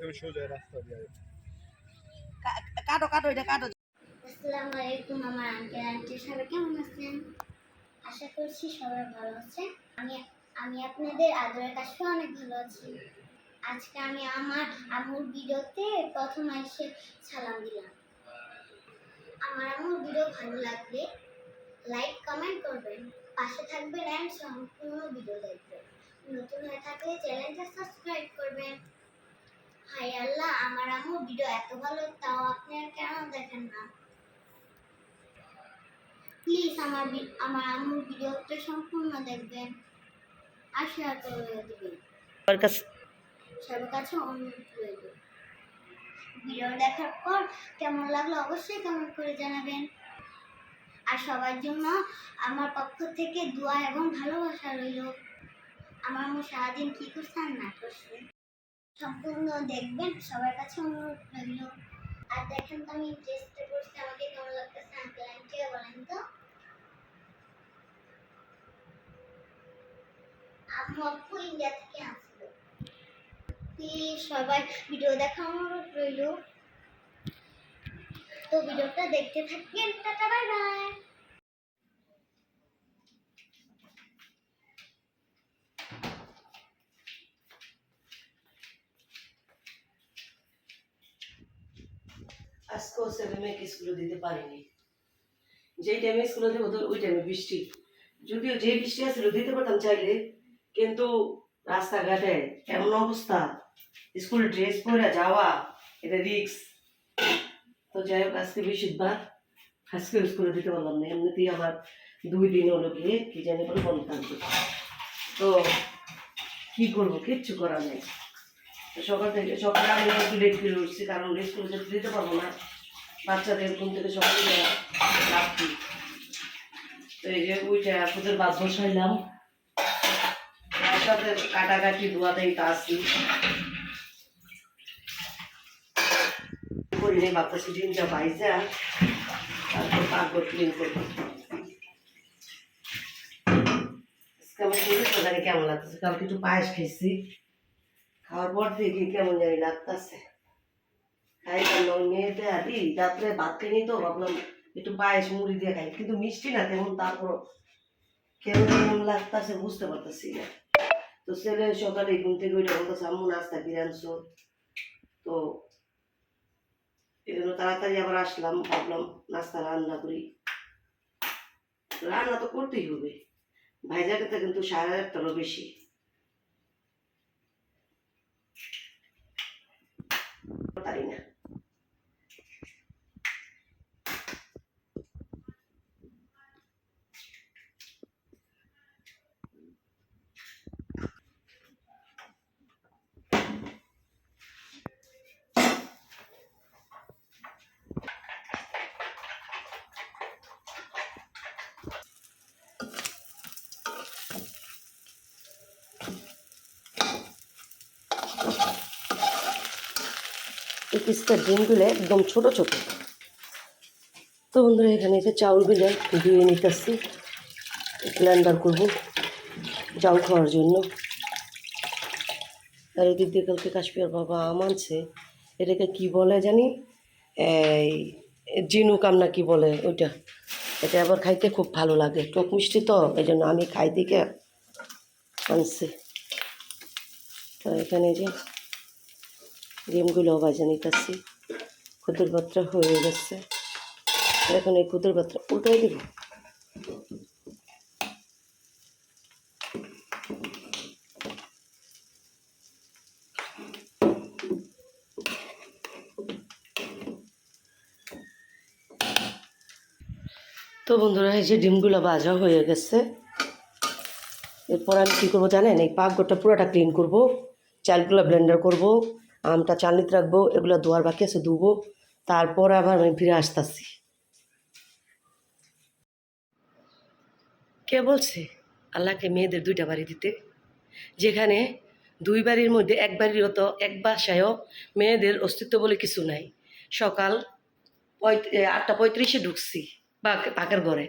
একদম সোজা রাস্তা দিয়ে কাটো কাটো এটা কাটো। আসসালামু আলাইকুম আমার আঙ্কেল আন্টি সবাই কেমন আছেন? আশা করছি সবাই ভালো আছে আমি আমি আপনাদের আদরের কাছে অনেক ভালো আছি। আজকে আমি আমার আম্মুর ভিডিওতে প্রথম এসে সালাম দিলাম। আমার আম্মুর ভিডিও ভালো লাগলে লাইক কমেন্ট করবেন। পাশে থাকবেন অ্যান্ড সম্পূর্ণ ভিডিও দেখবেন। নতুন হয়ে থাকলে চ্যানেলটা সাবস্ক্রাইব করবেন। হাই আল্লাহ আমার আম্মুর ভিডিও এত ভালো তাও আপনারা কেন দেখেন না? প্লিজ আমার আমার আম্মুর ভিডিওটা সম্পূর্ণ দেখবেন আর শেয়ার করে দেবেন। কাছে সবার কাছে অনুরোধ রইল। ভিডিও দেখার পর কেমন লাগল অবশ্যই কমেন্ট করে জানাবেন। আর সবার জন্য আমার পক্ষ থেকে দোয়া এবং ভালোবাসা রইল। আমার আম্মু সারাদিন কী করছে আর না করছে? সম্পূর্ণ দেখবেন, সবার কাছে অনুরোধ রইল। আর দেখেন তো আমি ড্রেসটা পরছি আমাকে কেমন লাগতেছে আঙ্কেল আন্টিও বলেন তো। ইন্ডিয়া থেকে আসলো। সবাই ভিডিও দেখা অনুরোধ রইল। তো ভিডিওটা দেখতে থাকবেন, টাটা বাই বাই আজকেও ছেলে মেয়েকে স্কুলে দিতে পারিনি। যেই টাইমে স্কুলে দেবো তো ওই টাইমে বৃষ্টি। যদিও যে বৃষ্টি আসছিল দিতে পারতাম চাইলে, কিন্তু রাস্তাঘাটে এমন অবস্থা। স্কুল ড্রেস পরে যাওয়া, এটা রিক্স তো যাই হোক, আজকে বৃহস্পতিবার। আজকে স্কুলে দিতে পারলাম না। এমনিতেই আবার দুই দিন হলো গিয়ে কি জানি বলে বন্ধ তো কি করব, কিচ্ছু করার নেই। সকাল থেকে সকালে আমি একটু লেট করে উঠছি, কারণ স্কুলে যেতে দিতে পারব না। বাচ্চাদের ঘুম থেকে সকালে রাখছি। তো এই যে উইটা ফুটের বাদ বসাইলাম। সাথে কাটাকাটি ধোয়াতেই কাশি করিনি ভাবতেছি ডিমটা বাইজা তারপর পাকঘর ক্লিন করব। আজকে কেমন লাগতেছে, কালকে একটু পায়েস খেয়েছি খাওয়ার পর থেকে কেমন জানি লাগতেছে। খাই করলাম মেয়েতে আদি রাত্রে ভাত খেয়ে তো, ভাবলাম একটু পায়েস মুড়ি দিয়ে খাই, কিন্তু মিষ্টি না তেমন তারপর কেমন কেমন লাগতেছে বুঝতে পারতেছি না। তো ছেলে সকালে ঘুম থেকে ওইটা বলতেছে আম্মু নাস্তা আনছো তো এই জন্য তাড়াতাড়ি আবার আসলাম, ভাবলাম নাস্তা রান্না করি। রান্না তো করতেই হবে ভাইজাকে কিন্তু সাড়ে আটটারও বেশি পারি না এই কিস্তার ডিমগুলো একদম ছোট ছোট। তো বন্ধুরা, এখানে যে চাউলগুলো ধুয়ে নিতেছি। ব্লেন্ডার করব চাউল খাওয়ার জন্য। আর এদিক দিয়ে কালকে কাশ্মীর বাবা আম আনছে এটাকে কি বলে জানি? এই জিনুক আম না কি বলে ওইটা? এটা আবার খাইতে খুব ভালো লাগে। টক মিষ্টি তো এই জন্য আমি খাই দিকে আনছি। তো এখানে যে ডিমগুলো ভাজা নিতেছি। কুদুর পাত্রা হয়ে গেছে। এখন এই কুদুর পাত্রা উল্টাই দিব। তো বন্ধুরা, এই যে ডিমগুলো ভাজা হয়ে গেছে। এরপর আমি কী করব জানেন? এই পাকঘরটা পুরোটা ক্লিন করব। চালগুলো ব্লেন্ডার করব। আমটা চালনিতে রাখব, এগুলো ধোয়ার বাকি আছে, ধুবো, তারপর আবার আমি ফিরে আসতেছি। কে বলছে আল্লাহকে মেয়েদের দুইটা বাড়ি দিতে? যেখানে দুই বাড়ির মধ্যে এক বাড়ির তো এক বাসায়ও মেয়েদের অস্তিত্ব বলে কিছু নাই। সকাল আটটা পঁয়ত্রিশে ঢুকছি পাকের ঘরে।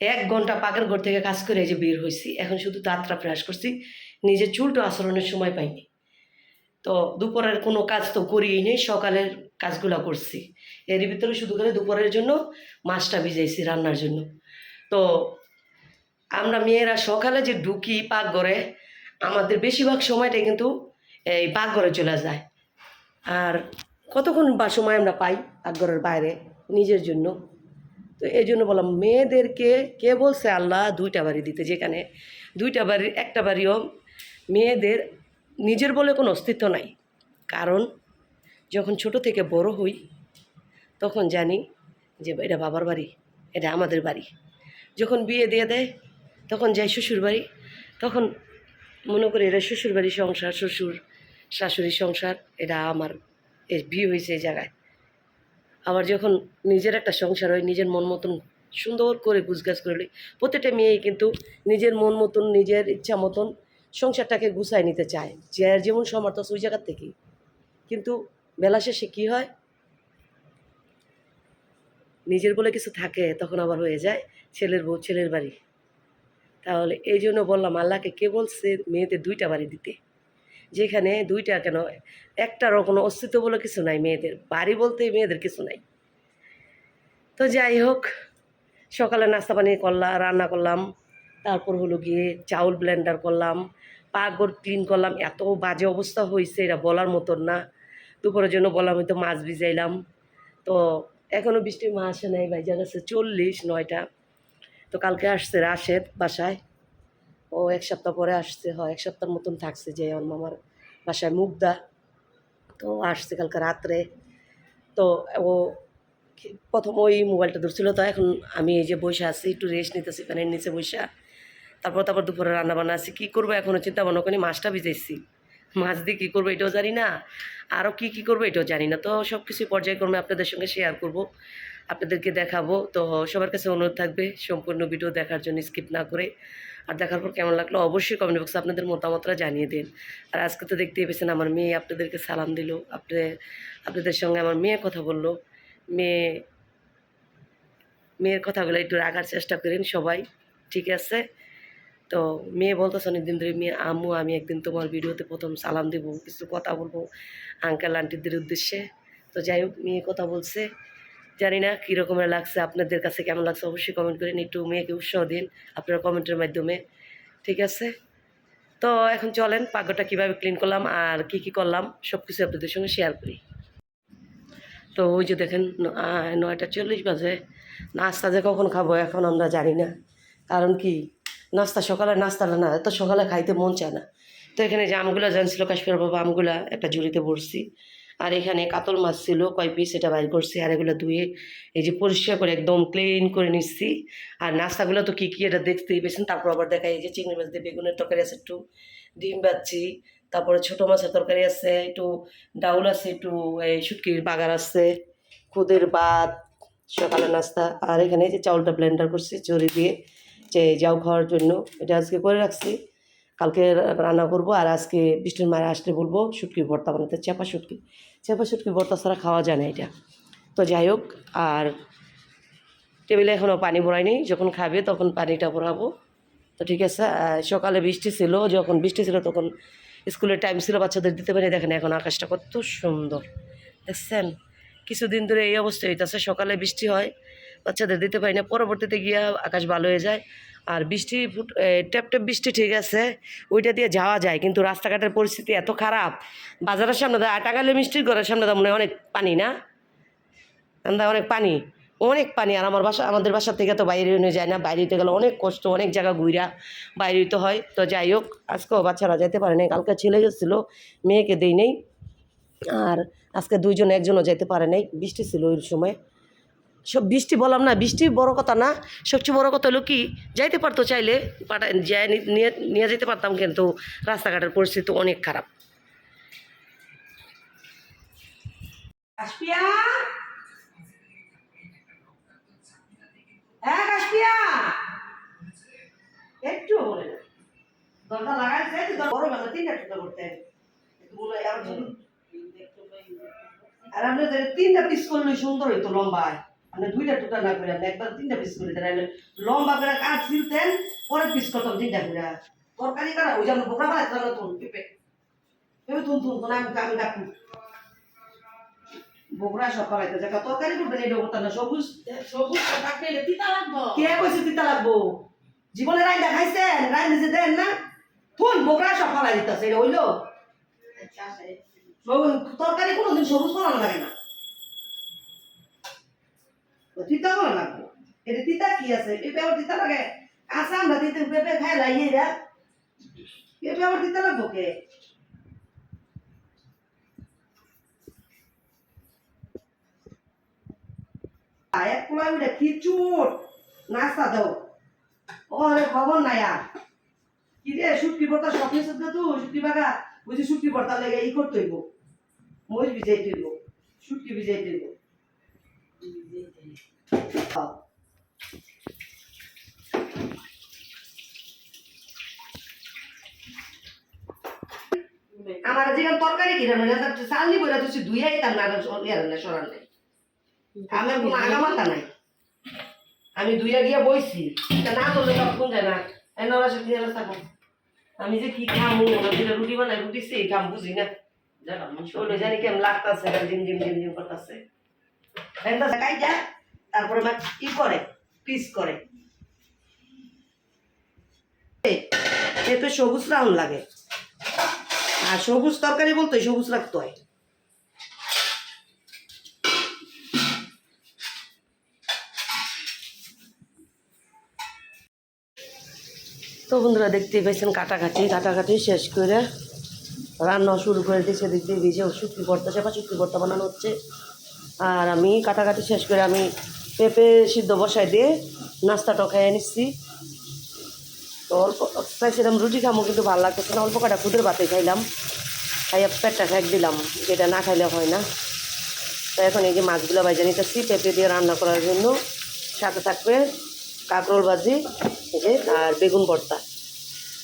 এক ঘণ্টা পাকের ঘর থেকে কাজ করে যে বের হয়েছি এখন শুধু দাঁতটা ব্রাশ করছি, নিজের চুলটা আচরণের সময় পাইনি। তো দুপুরের কোনো কাজ তো করিই নেই, সকালের কাজগুলো করছি। এর ভিতরে শুধু করে দুপুরের জন্য মাছটা ভিজাইছি রান্নার জন্য। তো আমরা মেয়েরা সকালে যে ঢুকি পাকঘরে, আমাদের বেশিরভাগ সময়টাই কিন্তু এই পাকঘরে চলে যায়। আর কতক্ষণ বা সময় আমরা পাই পাকঘরের বাইরে? নিজের জন্য। তো এই জন্য বললাম, মেয়েদেরকে কে বলছে, আল্লাহ দুইটা বাড়ি দিতে। যেখানে দুইটা বাড়ির একটা বাড়িও মেয়েদের নিজের বলে কোনো অস্তিত্ব নাই। কারণ যখন ছোট থেকে বড় হই, তখন জানি যে এটা বাবার বাড়ি, এটা আমাদের বাড়ি। যখন বিয়ে দিয়ে দেয়, তখন যাই শ্বশুর বাড়ি, তখন মনে করি এটা শ্বশুর বাড়ি সংসার, শ্বশুর শাশুড়ি সংসার, এটা আমার এই বিয়ে হয়েছে এই জায়গায়। আবার যখন নিজের একটা সংসার হয়, নিজের মন মতন সুন্দর করে গুছগাছ করলে প্রত্যেকটা মেয়েই কিন্তু নিজের মন মতন, নিজের ইচ্ছা মতন সংসারটাকে গুছায় নিতে চায়। যে যেমন সমর্থ ওই জায়গার থেকেই। কিন্তু বেলা শেষে কী হয়? নিজের বলে কিছু থাকে, তখন আবার হয়ে যায় ছেলের বউ, ছেলের বাড়ি। তাহলে এই জন্য বললাম, আল্লাহকে কে বলছে মেয়েদের দুইটা বাড়ি দিতে? যেখানে দুইটা কেন একটারও কোনো অস্তিত্ব বলে কিছু নাই মেয়েদের, বাড়ি বলতে মেয়েদের কিছু নাই। তো যাই হোক, সকালে নাস্তা পানি করলাম রান্না করলাম। তারপর হলো গিয়ে চাউল ব্লেন্ডার করলাম। পাকঘর ক্লিন করলাম, এত বাজে অবস্থা হয়েছে এটা বলার মতন না। দুপুরের জন্য বললাম হয়তো মাছ ভিজাইলাম। তো এখনও বৃষ্টি মা আসে নাই ভাই ভাইজান আছে চল্লিশ, নয়টা। তো কালকে আসছে রাশেদ বাসায়। ও এক সপ্তাহ পরে আসছে হয় এক সপ্তাহের মতন থাকছে যে আমার মামার বাসায় মুগদা। তো আসছে কালকে রাত্রে। তো ও প্রথম ওই মোবাইলটা ধরছিল, তো এখন আমি এই যে বসে আছি, একটু রেস্ট নিতেছি ফ্যানের নিচে বসে। তারপর তারপর দুপুরে রান্না বান্না আছি, কী করব এখনও চিন্তা ভাবনা করি, মাছটা ভিজাইছি। মাছ দিয়ে কী করব এটাও জানি না আরও কী কী করব এটাও জানি না। তো সব কিছু পর্যায়ক্রমে আপনাদের সঙ্গে শেয়ার করব, আপনাদেরকে দেখাবো। তো সবার কাছে অনুরোধ থাকবে সম্পূর্ণ ভিডিও দেখার জন্য স্কিপ না করে। আর দেখার পর কেমন লাগল অবশ্যই কমেন্ট বক্সে আপনাদের মতামতটা জানিয়ে দিন। আর আজকে তো দেখতেই পেয়েছেন আমার মেয়ে আপনাদেরকে সালাম দিল আপনাদের আপনাদের সঙ্গে আমার মেয়ে কথা বলল। মেয়ে, মেয়ের কথাগুলো একটু রাখার চেষ্টা করেন সবাই, ঠিক আছে? তো মেয়ে বলতেছে অনেকদিন ধরে, মেয়ে, আম্মু, আমি একদিন তোমার ভিডিওতে প্রথম সালাম দেবো, কিছু কথা বলব আঙ্কেল আন্টিদের উদ্দেশ্যে। তো যাই হোক, মেয়ে কথা বলছে। জানি না কী রকমের লাগছে, আপনাদের কাছে কেমন লাগছে অবশ্যই কমেন্ট করেন একটু মেয়েকে উৎসাহ দিন আপনারা কমেন্টের মাধ্যমে, ঠিক আছে? তো এখন চলেন পাগটা কীভাবে ক্লিন করলাম আর কি কি করলাম সব কিছু আপনাদের সঙ্গে শেয়ার করি। তো ওই যে দেখেন নয়টা চল্লিশ বাজে, নাস্তা যে কখন খাব এখন আমরা জানি না। কারণ কি? নাস্তা সকালে নাস্তা না, এত সকালে খাইতে মন চায় না। তো এখানে যে আমগুলো জানছিল কাশ্মীর বাবা, আমগুলা একটা ঝুড়িতে ভরছি। আর এখানে কাতল মাছ ছিল, কয় পিস এটা বাইর করছি, আর এগুলো ধুয়ে এই যে পরিষ্কার করে একদম ক্লিন করে নিচ্ছি। আর নাস্তাগুলো তো কী কী এটা দেখতেই পেয়েছেন, তারপর আবার দেখা এই যে চিংড়ি মাছ দিয়ে বেগুনের তরকারি আছে, একটু ডিম বাচ্ছি তারপরে ছোটো মাছের তরকারি আছে, একটু ডাউল আছে, একটু এই শুটকির বাগার আছে, খুদের ভাত, সকালে নাস্তা। আর এখানে এই যে চাউলটা ব্লেন্ডার করছি চড়ি দিয়ে। যে যাও খাওয়ার জন্য, এটা আজকে করে রাখছি। কালকে রান্না করব আর আজকে বৃষ্টির মায়ের আসলে বলব শুটকি ভর্তা বানাতে চেপা শুটকি। চেপা শুটকি ভর্তা ছাড়া খাওয়া যায় না এটা। তো যাই হোক, আর টেবিলে এখনও পানি ভরাইনি যখন খাবে তখন পানিটা ভরাবো। তো ঠিক আছে সকালে বৃষ্টি ছিল, যখন বৃষ্টি ছিল তখন স্কুলের টাইম ছিল, বাচ্চাদের দিতে পারি দেখেন এখন আকাশটা কত সুন্দর। দেখছেন? কিছুদিন ধরে এই অবস্থা হইতেছে, সকালে বৃষ্টি হয় বাচ্চাদের দিতে পারি না। পরবর্তীতে গিয়া আকাশ ভালো হয়ে যায়। আর বৃষ্টি ফুট ট্যাপ ট্যাপ বৃষ্টি ঠিক আছে, ওইটা দিয়ে যাওয়া যায়। কিন্তু রাস্তাঘাটের পরিস্থিতি এত খারাপ, বাজারের সামনে দা টাকালে মিষ্টির ঘরের সামনে তো মনে অনেক পানি না? আমরা অনেক পানি অনেক পানি। আর আমার বাসা, আমাদের বাসা থেকে তো বাইরে নিয়ে যায় না, বাইরে হইতে গেলে অনেক কষ্ট, অনেক জায়গা ঘুরা বাইরে তো হয়। তো যাই হোক, আজকেও বাচ্চারা যেতে পারে নাই। কালকে ছেলে গেছিল মেয়েকে দেই নেই। আর আজকে দুইজন একজনও যেতে পারে নাই। বৃষ্টি ছিল ওই সময়। সব বৃষ্টি বললাম না, বৃষ্টি বড় কথা না, সবচেয়ে বড় কথা হলো কি, যাইতে পারতো চাইলে পাঠা যায় নিয়ে যেতে পারতাম কিন্তু রাস্তাঘাটের পরিস্থিতি অনেক খারাপ। হ্যাঁ তিনটা পিস করলে সুন্দর হইতো লম্বায়। আপনি দুইটা টুকরা না করে একবার তিনটা পিস করে দেন লম্বা করে কাজ ছিলতেন পরে পিস করতাম তিনটা করে তরকারি করা ওই যেমন বোকরা বানাইতে নতুন পেঁপে। তুমি তুন তুন তুন আমি আমি কাটু। বগুড়া সকাল আইতে যাকা তরকারি করবেন এটা করতে না সবুজ। সবুজ এটা তিতা লাগবো। কে কইছে তিতা লাগবো? জীবনে রাইন্দা খাইছেন? রাইন্দা যে দেন না? তুন বগুড়া সব আই দিতেছে এটা হইল। আচ্ছা সবুজ- তরকারি কোনোদিন সবুজ বানানো লাগে না। তিতা বানানো লাগবে। এটা তিতা কি আছে? পেঁপে আবার তিতা লাগে। আসা আমরা তিতে পেঁপে খাই লাগিয়ে যা পেঁপে আবার তিতা লাগবো কে? এক কুলাই উঠে কি চুট নাস্তা দাও ও আরে খবর নাই আর কি রে, শুটকি বর্তা স্বপ্ন সদ্য তো শুটকি বাগা। বুঝি শুটকি বর্তা লেগে ই করতে হইব মই ভিজাই দিব শুটকি ভিজাই দিব আমার যেখানে তরকারি কিনা নইলে তার না না নাই। আমার কোনো আগামাতা নাই। আমি দুইয়া গিয়া বইছি না করলে সব কোন যায় না? এনারা সে দিয়ে থাকো আমি যে কি খামু ওরা রুটি বানাই রুটি সেই খাম, বুঝি না? জানি কেমন লাগতাছে জিম জিম জিম জিম করতেছে। পিস করে? পেঁপে সবুজ রাউন্ড লাগে। আর সবুজ তরকারি বলতে সবুজ রাখতে হয়। তো বন্ধুরা দেখতেই পাইছেন কাটাকাটি কাটাকাটি শেষ করে রান্না শুরু করে দিয়েছে দিয়ে ভিজে শুক্তি ভর্তা সেবা শুক্তি ভর্তা বানানো হচ্ছে। আর আমি কাটাকাটি শেষ করে আমি পেঁপে সিদ্ধ বসাই দিয়ে নাস্তাটা খেয়ে নিচ্ছি। তো অল্প চাইছিলাম রুটি খামো কিন্তু ভালো লাগতেছে না। অল্প কাটা খুদের ভাতে খাইলাম, খাইয়া পেটটা ফেক দিলাম, যেটা না খাইলে হয় না। তো এখন এই যে মাছগুলো বাইজে নিতেছি, পেঁপে দিয়ে রান্না করার জন্য। সাথে থাকবে কাঁকরোল ভাজি, এই আর বেগুন ভর্তা।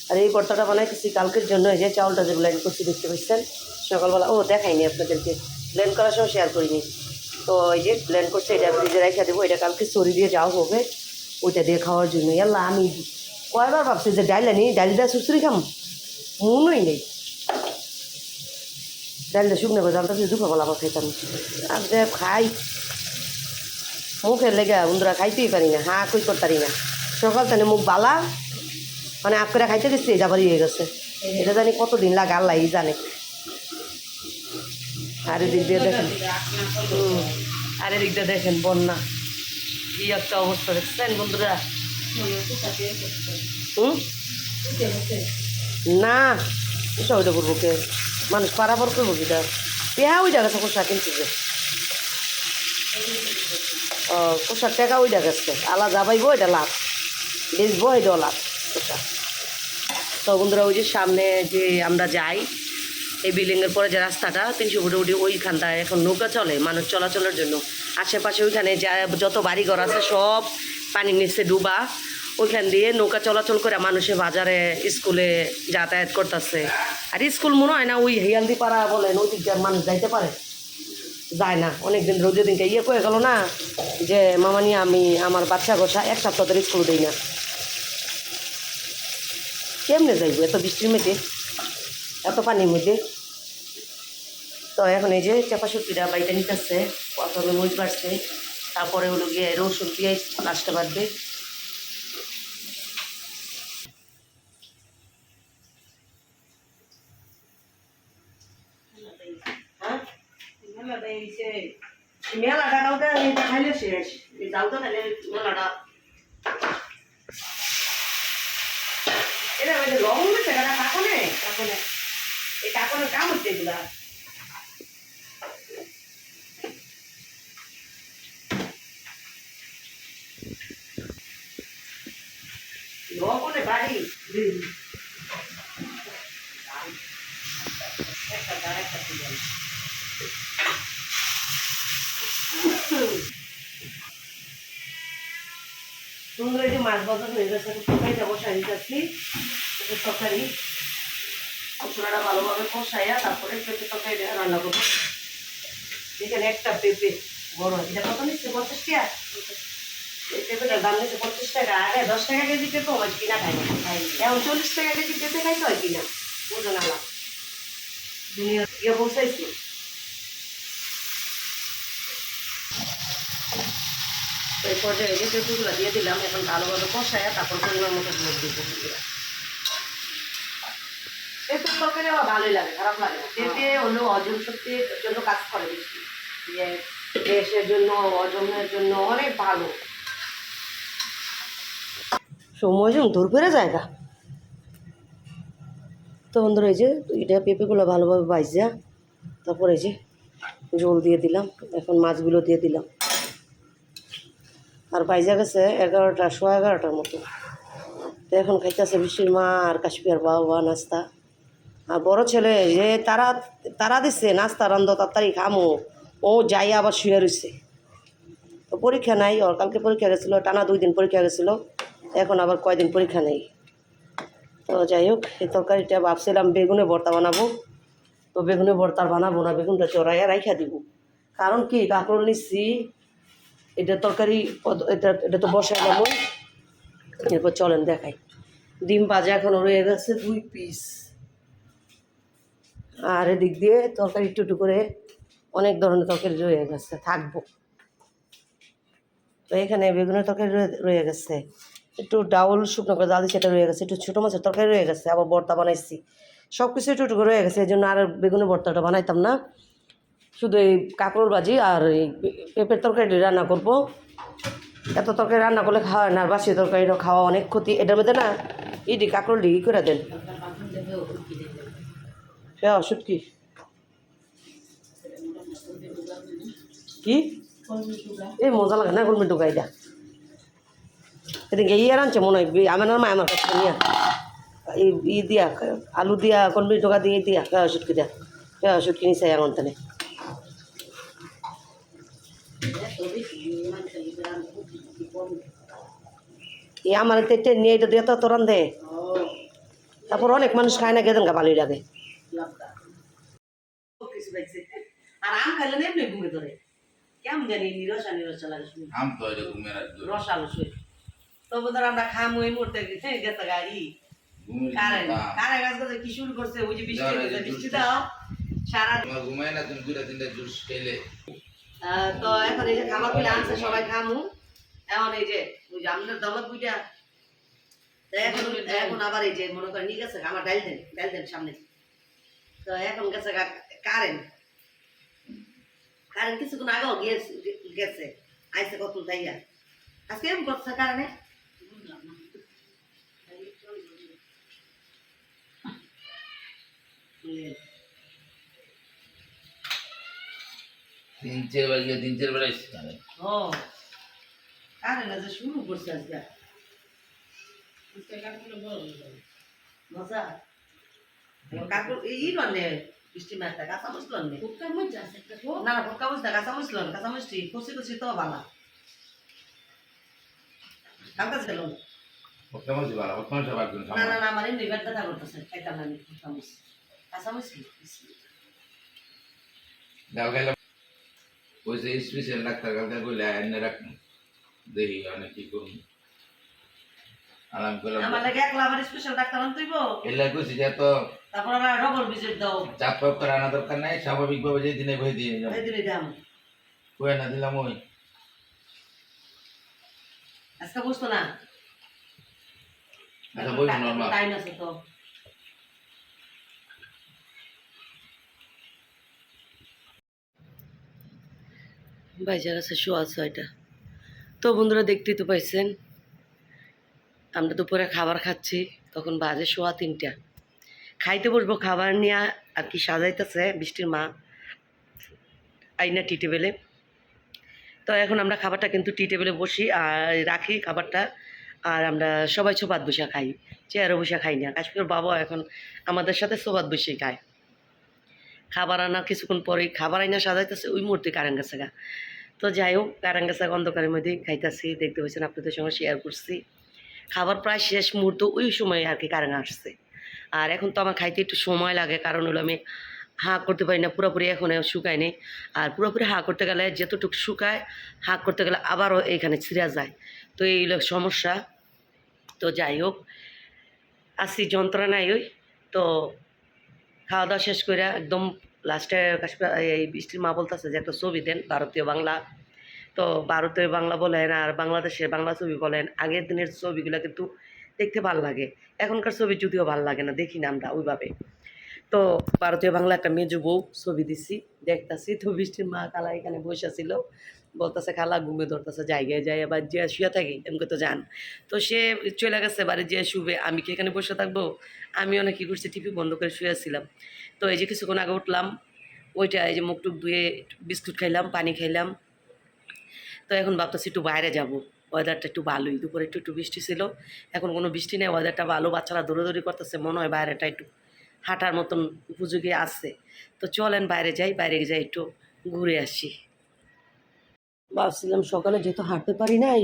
আর এই ভর্তাটা বানাইতেছি কালকের জন্য, এই যে চাউলটা যে ব্লেন্ড করছি, দেখতে পাচ্ছেন? সকালবেলা ও, দেখাইনি আপনাদেরকে। ব্লেন্ড করার সময় শেয়ার করিনি। তো এই যে ব্লেন্ড করছে এটা ফ্রিজে রেখে দেবো, এটা কালকে সরি দিয়ে যাওয়া হবে, ওইটা দিয়ে খাওয়ার জন্য। এল্লা আমি কয়বার ভাবছি যে ডাইল আনি ডাইলটা সুসরি খাম? মনই নেই। ডাইলটা শুকনো করে ডালটা দিয়ে দুপুরবেলা আবার খাইতাম। আর যে খাই, মুখের লেগে বন্ধুরা খাইতেই পারি না, হা কই করতারি না। সকাল তানে মুখ বালা মানে আপ করে খাইতে গেছি যাবার হয়ে গেছে। এটা জানি কতদিন লাগে আল্লাহ জানে। আর এদিক দিয়ে দেখেন। আর এদিক দিয়ে দেখেন বন্যা। কি একটা অবস্থা দেখছেন বন্ধুরা? হুম? না ওইটা করব কে? মানুষ পারাবার করব কিটা পেহা ওই জায়গা কোষা কিনছে যে কোষার টাকা ওই গেছে। আলা যাবাইবো এটা লাভ। বেচবো, এটাও লাভ কোষা তো বন্ধুরা, ওই যে সামনে যে আমরা যাই এই বিল্ডিংয়ের পরে যে রাস্তাটা, তিনশো ফুটে উঠে ওইখানটায় এখন নৌকা চলে মানুষ চলাচলের জন্য। আশেপাশে ওইখানে যা, যত বাড়িঘর আছে সব পানির নিচে ডুবা। ওইখান দিয়ে নৌকা চলাচল করে মানুষে বাজারে, স্কুলে যাতায়াত করতেছে। আর স্কুল মনে হয় না ওই হেয়ালদি পাড়া বলেন, ওই দিক মানুষ যাইতে পারে? যায় না। অনেকদিন রোজের দিনকে ইয়ে করে গেল না যে মামানি আমি আমার বাচ্চা গোসা এক সপ্তাহ ধরে স্কুল দিই না। কেমনে যাইব? এত বৃষ্টির মধ্যে এত পানির মধ্যে। তো এখন এই যে চাপা সুতিরা বাইতে নিতেছে, প্রথমে মরিচ বাড়ছে, তারপরে হলো গিয়ে রসুন, পেঁয়াজ, লাস্টে বাড়বে। মেলাটা কাউকে এটা খাইলে শেষ। এই যাওটা খাইলে মেলাটা। এটা দিচ্ছে কাটা কাকনে কাকনে হচ্ছে এগুলা লবণে বাড়ি। একটা দাঁড়, একটা দিলাম সুন্দর যে মাছ বাজার হয়ে গেছে তরকারিটা বসাই দিতেছি তরকারি মশলাটা ভালোভাবে কষাইয়া তারপরে পেঁপে তরকারি রান্না করব। এখানে একটা পেঁপে, বড়, এটা কত নিচ্ছে? পঞ্চাশ টাকা? পেঁপেটার দাম নিচ্ছে পঞ্চাশ টাকা। আগে দশ টাকা কেজি পেঁপে আমার কিনা খাই এখন চল্লিশ টাকা কেজি পেঁপে খাইতে হয় কিনা? বুঝো না দুনিয়া গিয়ে পৌঁছাইছি। এই দিয়ে দিলাম, এখন ভালোভাবে কষায় তারপর পরিমাণ মতো ভোট দিব। তরকারি আমার ভালোই লাগে, খারাপ লাগে। পেঁপে হলো হজম শক্তির জন্য কাজ করে বেশি। গ্যাসের জন্য হজমের জন্য অনেক ভালো। সময় যেমন দূর পেরে জায়গা তো বন্ধুরা, এই যে এটা পেঁপেগুলো ভালোভাবে বাইজা তারপর এই যে জল দিয়ে দিলাম, এখন মাছগুলো দিয়ে দিলাম। আর বাইজা গেছে এগারোটা, সোয়া এগারোটার মতো। তো এখন খাইতেছে বৃষ্টির মা আর কাশ্মীর বাবা, নাস্তা। আর বড় ছেলে, যে তারা তারা দিচ্ছে নাস্তা, রান্ধ, তাড়াতাড়ি খামো। ও যাই আবার শুয়ে রয়েছে তো পরীক্ষা নাই, ওর কালকে পরীক্ষা গেছিল, টানা দুই দিন পরীক্ষা গেছিল, এখন আবার কয়দিন পরীক্ষা নেই। তো যাই হোক, এই তরকারিটা ভাবছিলাম বেগুনে ভর্তা বানাবো। তো বেগুনে ভর্তা বানাবো না, বেগুনটা চড়াইয়া রাইখা দিব। কারণ কি কাঁকড় নিচ্ছি এটা তরকারি এটা এটা তো বসাইলাম এরপর চলেন দেখাই। ডিম ভাজা এখন রয়ে গেছে দুই পিস আর এদিক দিয়ে তরকারি একটু একটু করে অনেক ধরনের তরকারি রয়ে গেছে, থাকব। তো এখানে বেগুনের তরকারি রয়ে- গেছে। একটু ডাউল, শুকনো করে দিচ্ছে এটা রয়ে গেছে। একটু ছোটো মাছের তরকারি রয়ে গেছে, আবার ভর্তা বানাইছি। সব কিছু একটু একটু রয়ে গেছে এই জন্য আর বেগুনের ভর্তাটা বানাইতাম না। শুধু এই কাঁকড়োর ভাজি আর এই পেঁপের তরকারিটি রান্না করব। এত তরকারি রান্না করলে খাওয়া না, আর বাসি তরকারিটা খাওয়া অনেক ক্ষতি। এটার মধ্যে না, ইডি কাঁকড়োল ই করে দেন। হ্যাঁ ওষুধ কি? কি? এই মজা লাগে না কোন ঢুকাই দা এদিকে ইয়ে আনছে মনে হয় আমার মা আমার কাছে নিয়ে ই দিয়া, আলু দিয়া, কলমি ঢোকা দিয়ে দিয়া কে ওষুধ কি দিয়া কে ওষুধ কিনি চাই তানে এই আমার তেটে নিয়ে এটা দিয়ে তো তোরান দে। তারপর অনেক মানুষ খায় না গেদেন গা ভালোই লাগে আর আম খাইলে না এমনি ঘুমে ধরে। কেমন জানি নিরসা নিরসা লাগে শুনি। আম তো এটা ঘুমের রসালো শুই তবু ধর আমরা খামো এই মুহূর্তে গেছে গেছে গাড়ি। কারে ঘুম না। কারে গাছ গাছে কি শুরু করছে ওই যে বৃষ্টি হয়েছে বৃষ্টি দাও। সারা ঘুমায় না তুমি দুটা তিনটা জুস খেলে। আহ, তো এখন এই যে খাবারগুলো আনছে সবাই খামু। এখন এই যে ওই যে আমাদের দমক বুইটা তো এখন আবার এই যে মনে করেন নিয়ে গেছে আমার ডাইল দেন ডাইল দেন সামনে। তো এখন গেছে কারেন্ট কারেন্ট কিছুক্ষণ আগেও গেছে। আইসে কত তাইয়া। আজকে এম করছে কারণে তিন চার বাজে তিন চার বেলা এসছে ও। কারেন্ট আছে শুরু করছে আজকে। মজা। কাকুর কাঁচা না না কাঁচা কাঁচা কষি কষি তো বালা কালকা ছিল আবার না না না আমার এমনি বেড ব্যথা করতেছে খাইতাম না আমি পক্কা মুস কাঁচা মুসলি দাও খাইলাম ওই যে স্পেশাল ডাক্তার কালকে কইলে এনে রাখুন দেখি অনেক কি করুন আরাম করলাম আমার লাগে একলা আবার স্পেশাল ডাক্তার আনতেইব এলা কইছি যে তো তারপর আবার ডবল ভিজিট দাও। চাপ পাপ করে আনা দরকার নাই স্বাভাবিকভাবে যে দিনে বই দিয়ে নিলাম এই দিনই দাম কই না দিলাম ওই। আজকে বুঝতো না? আচ্ছা বই নর্মাল টাইম আছে তো। বাইজা গেছে শোয়া ছয়টা। তো বন্ধুরা দেখতেই তো পাইছেন। আমরা দুপুরে খাবার খাচ্ছি তখন বাজে শোয়া তিনটা। খাইতে বসবো, খাবার নিয়ে আর কি সাজাইতেছে বৃষ্টির মা আইনা টি টেবিলে। তো এখন আমরা খাবারটা কিন্তু টি টেবিলে বসি আর রাখি খাবারটা আর আমরা সবাই সোবাদ বসে খাই, চেয়ারে বসে খাই না। কাশ্মীর বাবা এখন আমাদের সাথে সোবাদ বসে খায়। খাবার আনা কিছুক্ষণ পরে খাবার আইনা সাজাইতেছে, ওই মুহূর্তে কারেন গেছে গা। তো যাই হোক কারেন গেছে অন্ধকারের মধ্যে খাইতেছি, দেখতে পাচ্ছেন আপনাদের সঙ্গে শেয়ার করছি। খাবার প্রায় শেষ মুহূর্ত ওই সময় আর কি কারেন আসছে। আর এখন তো আমার খাইতে একটু সময় লাগে, কারণ হলো আমি হাঁ করতে পারি না, পুরোপুরি এখন শুকায় নেই। আর পুরোপুরি হাঁ করতে গেলে যতটুকু শুকায়, হাঁ করতে গেলে আবারও এইখানে ছিঁড়া যায়। তো এই সমস্যা। তো যাই হোক, আসি যন্ত্রণায় ওই। তো খাওয়া দাওয়া শেষ করে একদম লাস্টে এই বৃষ্টির মা বলতেছে যে একটা ছবি দেন, ভারতীয় বাংলা। তো ভারতীয় বাংলা বলেন আর বাংলাদেশের বাংলা ছবি বলেন, আগের দিনের ছবিগুলো কিন্তু দেখতে ভালো লাগে। এখনকার ছবি যদিও ভালো লাগে না, দেখি না আমরা ওইভাবে। তো ভারতীয় বাংলা একটা মেজো বউ ছবি দিছি, দেখতাছি, তো বৃষ্টির মা কালা এখানে বসে ছিল। বলতেছে, খালা, ঘুমে ধরতেছে, জায়গায় যায়, আবার যে শুয়ে থাকি এমনি তো যান। তো সে চলে গেছে বাড়ি, যে শুবে, আমি কি এখানে বসে থাকব? আমি অনেক কী করছি টিভি বন্ধ করে শুয়েছিলাম তো এই যে কিছুক্ষণ আগে উঠলাম, ওইটা এই যে মুখ টুক ধুয়ে বিস্কুট খাইলাম, পানি খাইলাম। তো এখন ভাবতেছি একটু বাইরে যাব। ওয়েদারটা একটু ভালোই। দুপুরে একটু একটু বৃষ্টি ছিল। এখন কোনো বৃষ্টি নেই ওয়েদারটা ভালো, বাচ্চারা দৌড়াদৌড়ি করতেছে, মনে হয় বাইরেটা একটু হাঁটার মতন উপযোগী আছে। তো চলেন বাইরে যাই বাইরে যাই একটু ঘুরে আসি। ভাবছিলাম সকালে যেহেতু হাঁটতে পারি নাই,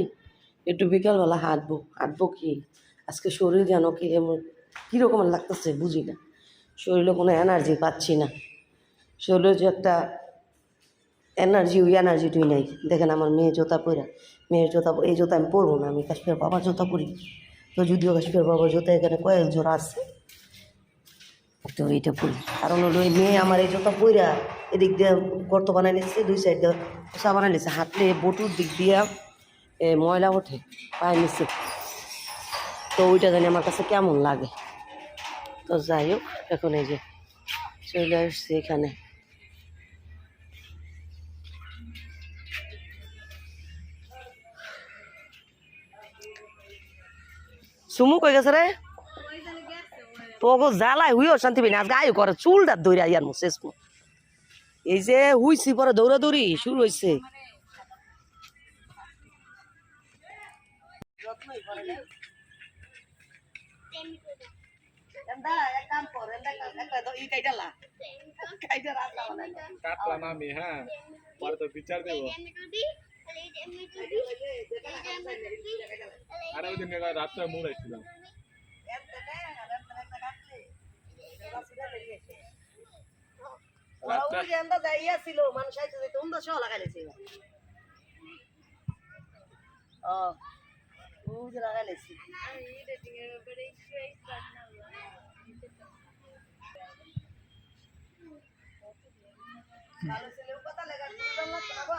একটু বিকালবেলা হাঁটবো। হাঁটবো কি? আজকে শরীর যেন কি এমন কীরকম লাগতেছে বুঝি না শরীরে কোনো এনার্জি পাচ্ছি না। শরীরে যে একটা এনার্জি ওই এনার্জি এনার্জিটুই নাই দেখেন আমার মেয়ে জোতা পরা মেয়ের জোতা এই জোতা আমি পরবো না আমি কাশ্মীর বাবার জোতা পরি। তো যদিও কাশ্মীর বাবার জোতা এখানে কয়েক জোড়া আছে তো এইটা পরি। কারণ হলো এই মেয়ে আমার এই জোতা পইরা এদিক দিয়ে গর্ত বানাই নিচ্ছে দুই সাইড দিয়ে পোষা বানাই নিচ্ছে হাঁটলে বটুর দিক দিয়া এ, ময়লা ওঠে পায়ে নিচ্ছে তো ওইটা জানি আমার কাছে কেমন লাগে। তো যাই হোক এখন এই যে চলে আসছি এখানে। সুমু কই গেছে রে? তোকে জ্বালায় হুইও শান্তি না আজকে আয়ু করে চুলটা দৌড়া ইয়ার মো শেষ। এই যে হুইছি পরে দৌড়াদৌড়ি শুরু হয়েছে কাটলাম আমি হ্যাঁ। পরে তো বিচার দেবো। আর ওই দিন রাত্রে মুড়াইছিলাম ছিল মানুষ আইছে যে তোমরা সহ লাগাইছে ও ও যে লাগাইছে ভালো ছিল কথা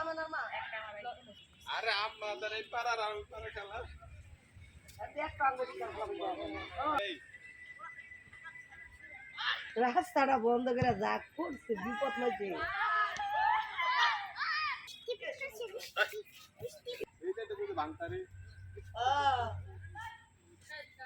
আমার মা। আরে আমাদের এই পাড়ার আর ওই পাড়া খেলা। রাস্তাটা বন্ধ করে যা করছে বিপদ হয়েছে। এইটা তো কোনো ভাঙতারি।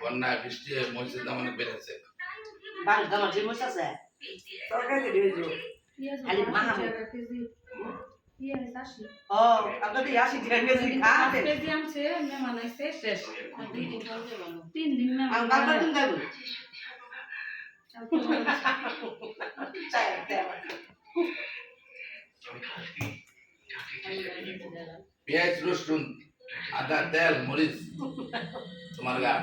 বন্যা বৃষ্টি হয়ে মসজিদ মানে বেড়েছে Bang ka ma mo sa sa. Toka ke পেঁয়াজ রসুন আদা তেল মরিচ তোমার গা